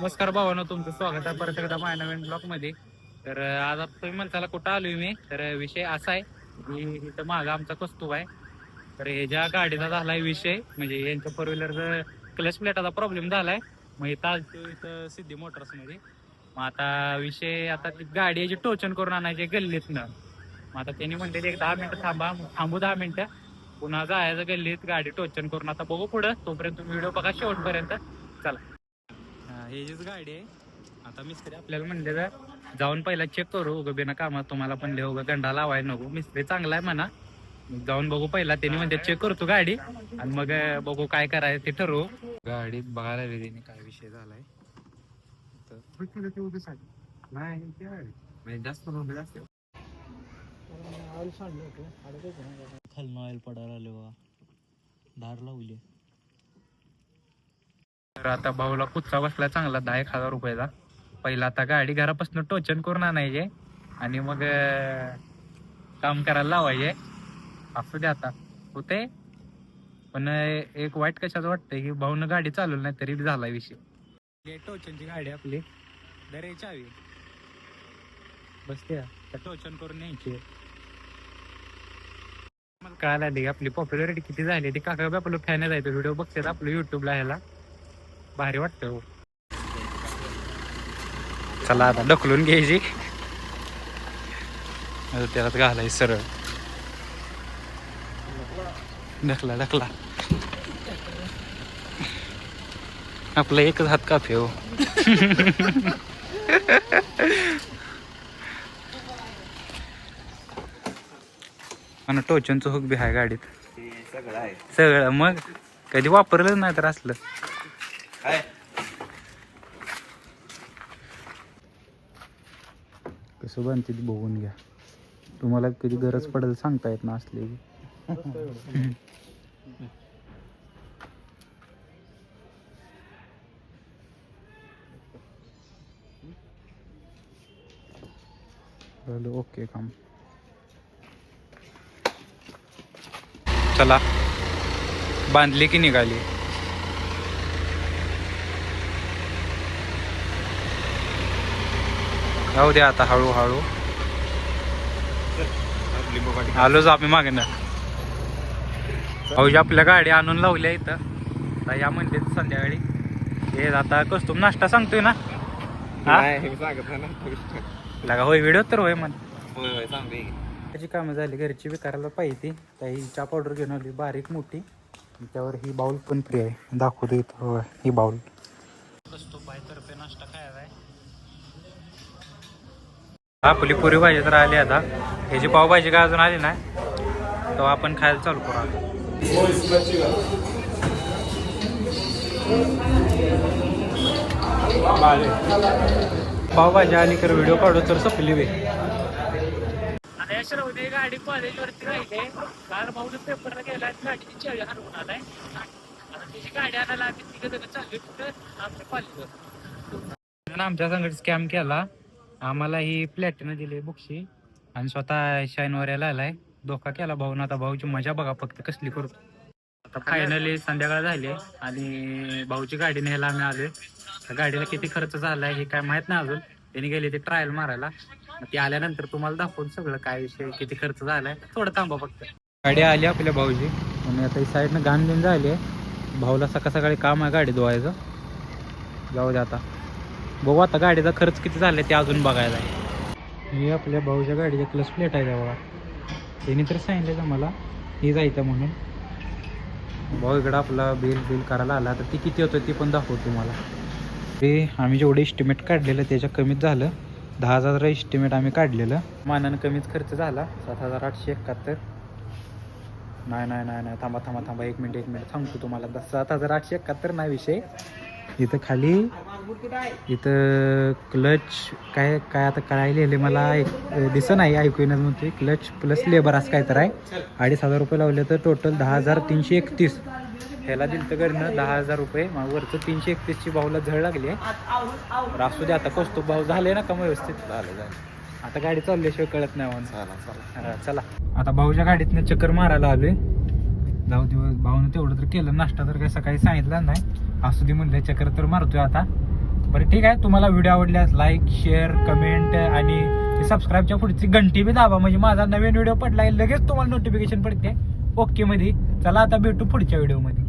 नमस्कार भावानो तुमचं स्वागत आहे परत एकदा माझ्या नवीन ब्लॉकमध्ये. तर आज आता तुम्ही म्हणताला कुठं आलोय मी तर विषय असा आहे की इथं मागं आमचा कस्तूब आहे. तर हे ज्या गाडीचा झालाय विषय म्हणजे यांच्या फोर व्हीलरचा क्लच प्लेटाचा प्रॉब्लेम झालाय. मग इथं आलतो इथं सिद्धी मोटर्समध्ये. मग आता विषय आता गाडी याची टोचन करून आणायची गल्लीतनं. मग आता त्यांनी म्हणले एक दहा मिनिटं थांबा थांबू दहा मिनिटं. पुन्हा जायचं गल्लीत गाडी टोचन करून आता बघू पुढं. तोपर्यंत तुम्ही व्हिडिओ बघा शेवटपर्यंत चला. ह्याचीच गाडी आहे. आता मिस्त्री आपल्याला म्हणले तर जाऊन पहिला चेक करू. उगं बिना कामात तुम्हाला पण लिहू उगं गंडा लावायला नको. मिस्त्री चांगला आहे म्हणा. मग जाऊन बघू पहिला. त्यांनी म्हणजे चेक करतो गाडी आणि मग बघू काय करायचं ते ठरवू. गाडीत बघायला लागली त्यांनी. काय विषय झालाय? नाही म्हणजे जास्त जास्त ऑइल पडायला आले वा धार लावली. तर आता भाऊला कुत्रा बसला चांगला दहा एक हजार रुपयाचा. पहिला आता गाडी घरापासून टोचन करून आणायचे आणि मग काम करायला लावायचे. असू दे आता. होते पण एक वाईट कशाचं वाटतंय की भाऊनं गाडी चालवली नाही तरी झाला विषय. टोचनची गाडी आपली. दरे चावी बसते. टोचन करून यायची मला काय आपली पॉप्युलरिटी किती झाली. ती काका आपलं फॅन जायचं व्हिडिओ बघतात आपलं युट्यूबला ह्याला. भारी वाटतं हो. चला आता ढकलून घ्यायची. आता त्याला घालाय सरळ. ढकला ढकला. आपला एकच हात काफे हो. आणि टोचनचं हुक बी आहे गाडीत. सगळं आहे. सगळं मग कधी वापरलं नाही तर असलं. कसं बनते ते बघून घ्या. तुम्हाला कधी गरज पडेल सांगता येत ना असले. ओके काम. चला. बांधली की निघाली? जाऊ दे आता हळूहळू. आलोच आम्ही मागे ना. भाऊजी आपल्या गाडी आणून लावल्या इथं. आता या म्हणते संध्याकाळी. हे आता कस्तूम नाश्ता सांगतोय ना? हा? लगा होय व्हिडिओ तर होय म्हण. त्याची कामं झाली घरची बी करायला पाहिजे ती. ही चहा पावडर घेऊन आली बारीक मोठी. त्यावर ही बाउल पण फ्री आहे. दाखवतो इथं ही बाउल तर्फे नाश्ता खायचा आहे आपली पुरी भाजी तर आली आता. ह्याची पावभाजी काय अजून आली नाही तेव्हा आपण खायला चालू करू पावभाजी आली तर व्हिडिओ काढू तर सपली वे आता गाडी कॉलेजवरती राहिले. कारण भाऊ पेपरला गेला गाडीची चावी हरवून आलाय. आता त्याची गाडी आणायला आम्ही तिघं जण चालली कुठं आमच्या कॉलेजवर आमच्या स्कॅम केला. आम्हाला ही प्लॅटिनं दिली बुक्षी. आणि स्वतः शाईनवर यायला आलाय. धोका केला भाऊन आता भाऊची मजा बघा फक्त कसली करतो आता फायनली संध्याकाळ झाली आणि भाऊची गाडी न्यायला आम्ही आलोय. त्या गाडीला किती खर्च झालाय हे काय माहीत नाही अजून. त्यांनी गेले ते ट्रायल मारायला. ती आल्यानंतर तुम्हाला दाखवून सगळं काय विषय किती खर्च झालाय. थोडं थांबा फक्त. गाडी आली आपल्या भाऊची. आणि आता साईडनं घाण बिन झाली आहे. भाऊला सकाळ सकाळी काम आहे गाडी धुवायचं. जाऊ दे आता. बघू आता गाडीचा खर्च किती झालाय ते अजून बघायला आहे. ही आपल्या भाऊच्या गाडीचे क्लच प्लेट आहे बघा त्यांनी तर सांगितलं मला ही जायचं म्हणून. भाऊ इकडं आपला बिल बिल करायला आला तर ती किती होतं ती पण दाखवतो तुम्हाला. ते आम्ही जेवढे इस्टिमेट काढलेलं त्याच्या कमीच झालं दहा हजार इस्टिमेट आम्ही काढलेलं. मानानं कमीच खर्च झाला सात हजार आठशे एकाहत्तर. नाही नाही नाही नाही. थांबा थांबा थांबा. एक मिनिट एक मिनिट. सांगतो तुम्हाला. सात हजार आठशे एकाहत्तर नाही विषय. इथं खाली इथं क्लच काय काय आता काय लिहिले मला ऐक दिसं नाही ऐकू येणार म्हणते क्लच प्लस लेबर असं काय तर आहे. अडीच हजार रुपये लावले तर टोटल दहा हजार तीनशे एकतीस. ह्याला दिलं तर घरनं दहा हजार रुपये. मग वरचं तीनशे एकतीसची भाऊला झळ लागली आहे. असू दे आता कसतो भाऊ झाले ना कम व्यवस्थित? झालं झालं. आता गाडी चालल्याशिवाय कळत नाही म्हणून चला चला. चला. आता भाऊच्या गाडीतनं चक्कर मारायला आलोय. जाऊ दे भाऊनं तेवढं तर केलं. नाश्ता तर काही सकाळी सांगितलं नाही. असू दे म्हणलं चक्र तर मारतोय आता. बरं ठीक आहे. तुम्हाला व्हिडिओ आवडल्यास लाईक शेअर कमेंट आणि सबस्क्राईबच्या पुढची घंटी बी दाबा. म्हणजे माझा नवीन व्हिडिओ पडला लगेच तुम्हाला नोटिफिकेशन पडते. ओके मध्ये. चला आता भेटू पुढच्या व्हिडिओमध्ये